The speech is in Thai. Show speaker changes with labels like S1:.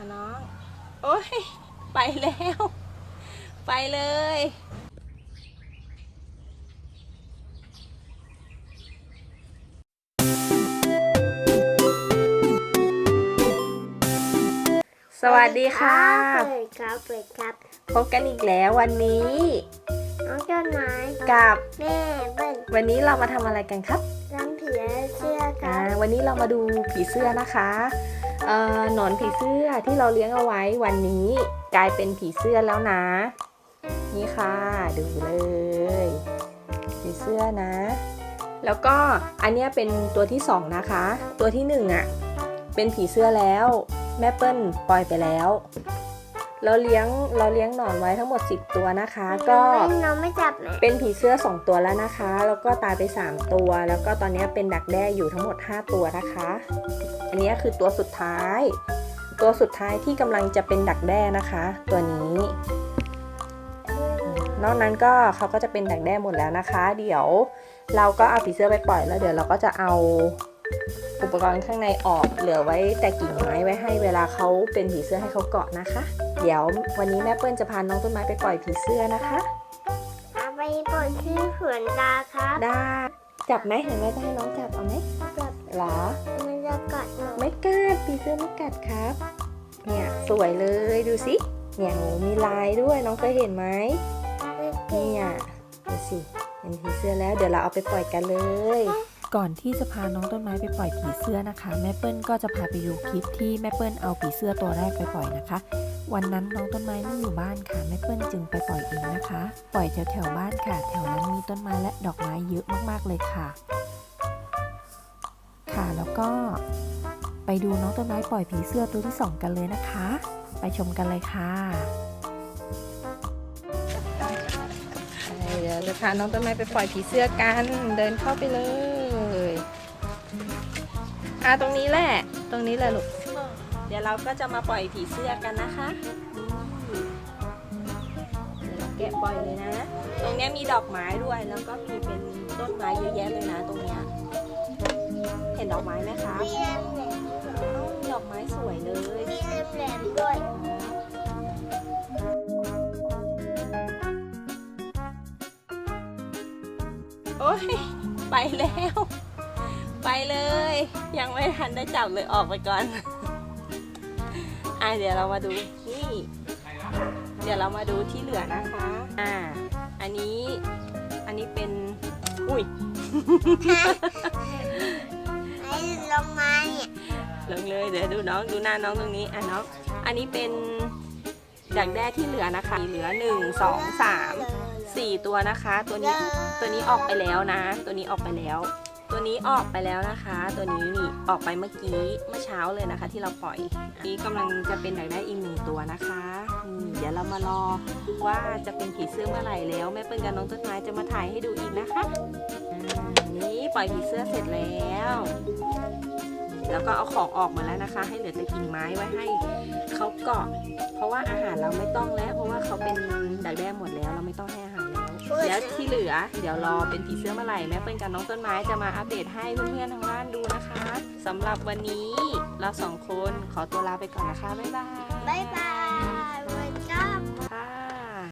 S1: อะน้อง โอ้ย ไปแล้ว ไปเลยสวัสดีค่ะ
S2: เปิดครับ เปิดครับ
S1: พบกันอีกแล้ววันนี้
S2: น้องต้นไม้
S1: กับ
S2: แม่เบิ้ล
S1: วันนี้เรามาทำอะไรกันครับ
S2: น้ำเผีเสื้อค
S1: อ่า
S2: รับ
S1: วันนี้เรามาดูผีเสื้อนะคะเอ่อ หนอนผีเสื้อที่เราเลี้ยงเอาไว้วันนี้กลายเป็นผีเสื้อแล้วนะ นี่ค่ะดูเลย ผีเสื้อนะ แล้วก็อันเนี้ยเป็นตัวที่สองนะคะ ตัวที่หนึ่งอะเป็นผีเสื้อแล้ว แม่เปิ้ลปล่อยไปแล้ว เราเลี้ยงเราเลี้ยงหนอนไว้ทั้งหมด 10 ตัวนะคะ ก็
S2: ไม่น้องไม่จับแม่
S1: เป็นผีเสื้อ 2 ตัวแล้วนะคะ แล้วก็ตายไป 3 ตัว แล้วก็ตอนนี้เป็นดักแด้อยู่ทั้งหมด 5 ตัวนะคะ อันนี้คือตัวสุดท้าย ตัวสุดท้ายที่กำลังจะเป็นดักแด้นะคะ ตัวนี้ นอกนั้นก็เขาก็จะเป็นดักแด้หมดแล้วนะคะ เดี๋ยวเราก็เอาผีเสื้อไปปล่อยแล้วเดี๋ยวเราก็จะเอาอุปกรณ์ข้างในออกเหลือไว้แต่กิ่งไม้ไว้ให้เวลาเขาเป็นผีเสื้อให้เขาเกาะนะคะ เดี๋ยววันนี้แม่เปิ้ลจะพาน้องต้นไม้ไปปล่อยผีเสื้อนะคะ
S2: เอาไปปล่อยที่สวนตาครับ
S1: ได้จับไหมเห็นไหมจะให้น้องจับเอาไหม
S2: จับ
S1: หรอ
S2: มันจะกัดหนู
S1: ไม่กัดผีเสื้อไม่กัดครับ เนี่ยสวยเลยดูสิเนี่ยโหมีลายด้วยน้องเคยเห็นไหมเนี่ยดูสิเป็นผีเสื้อแล้วเดี๋ยวเราเอาไปปล่อยกันเลย
S3: ก่อนที่จะพาน้องต้นไม้ไปปล่อยผีเสื้อนะคะ แม่เปิ้ลก็จะพาไปดูคลิปที่แม่เปิ้ลเอาผีเสื้อตัวแรกไปปล่อยนะคะ วันนั้นน้องต้นไม้ไม่อยู่บ้านค่ะแม่เปิ้ลจึงไปปล่อยเองนะคะ ปล่อยแถวแถวๆบ้านค่ะ แถวนั้นมีต้นไม้และดอกไม้เยอะมากๆเลยค่ะ ค่ะแล้วก็ ไปดูน้องต้นไม้ปล่อยผีเสื้อตัวที่สองกันเลยนะคะ ไปชมกันเลยค่ะ
S1: เดี๋ยวจะพาน้องต้นไม้ไปปล่อยผีเสื้อกัน เดินเข้าไปเลย อะตรงนี้แหละ ตรงนี้แหละลูก เดี๋ยวเราก็จะมาปล่อยผีเสื้อกันนะคะอืมเดี๋ยวเราแกะปล่อยเลยนะ ตรงเนี้ยมีดอกไม้ด้วย แล้วก็มีเป็นต้นไม้เยอะแยะเลยนะตรงเนี้ยเห็นดอกไม้ไหมคะ
S2: มีแหลม
S1: อ้าวมีดอกไม้สวยเลย
S2: มีแหลมด้วย
S1: โอ้ย ไปแล้ว ไปเลย ยังไม่ทันได้จับเลยออกไปก่อน อะเดี๋ยวเรามาดูนี่ เดี๋ยวเรามาดูที่เหลือนะคะ อ่า อันนี้ อันนี้เป็น อุ้ย
S2: ไอ้ลงมาเนี่ย
S1: ลงเลยเดี๋ยวดูน้องดูหน้าน้องตรงนี้ อะน้อง อันนี้เป็นดักแด้ที่เหลือนะคะ เหลือหนึ่งสองสามสี่ตัวนะคะ ตัวนี้ตัวนี้ออกไปแล้วนะ ตัวนี้ออกไปแล้ว ตัวนี้ออกไปแล้วนะคะ ตัวนี้นี่ออกไปเมื่อกี้เมื่อเช้าเลยนะคะ ที่เราปล่อย นี้กำลังจะเป็นดักแด้อีกหนึ่งตัวนะคะเดี๋ยวเรามารอว่าจะเป็นผีเสื้อเมื่อไหร่แล้วแม่เปิ้ลกับน้องต้นไม้จะมาถ่ายให้ดูอีกนะคะนี่ปล่อยผีเสื้อเสร็จแล้ว แล้วก็เอาของออกมาแล้วนะคะ ให้เหลือแต่กิ่งไม้ไว้ให้เขาเกาะ เพราะว่าอาหารเราไม่ต้องแล้ว เพราะว่าเขาเป็นดักแด้หมดแล้วเราไม่ต้องให้ แล้วที่เหลือ เดี๋ยวรอเป็นผีเสื้อเมื่อไหร่แม่เปิ้ลกับน้องต้นไม้จะมาอัปเดตให้เพื่อนๆทางบ้านดูนะคะสำหรับวันนี้เราสองคนขอตัวลาไปก่อนนะคะบ๊ายบาย
S2: บ๊ายบาย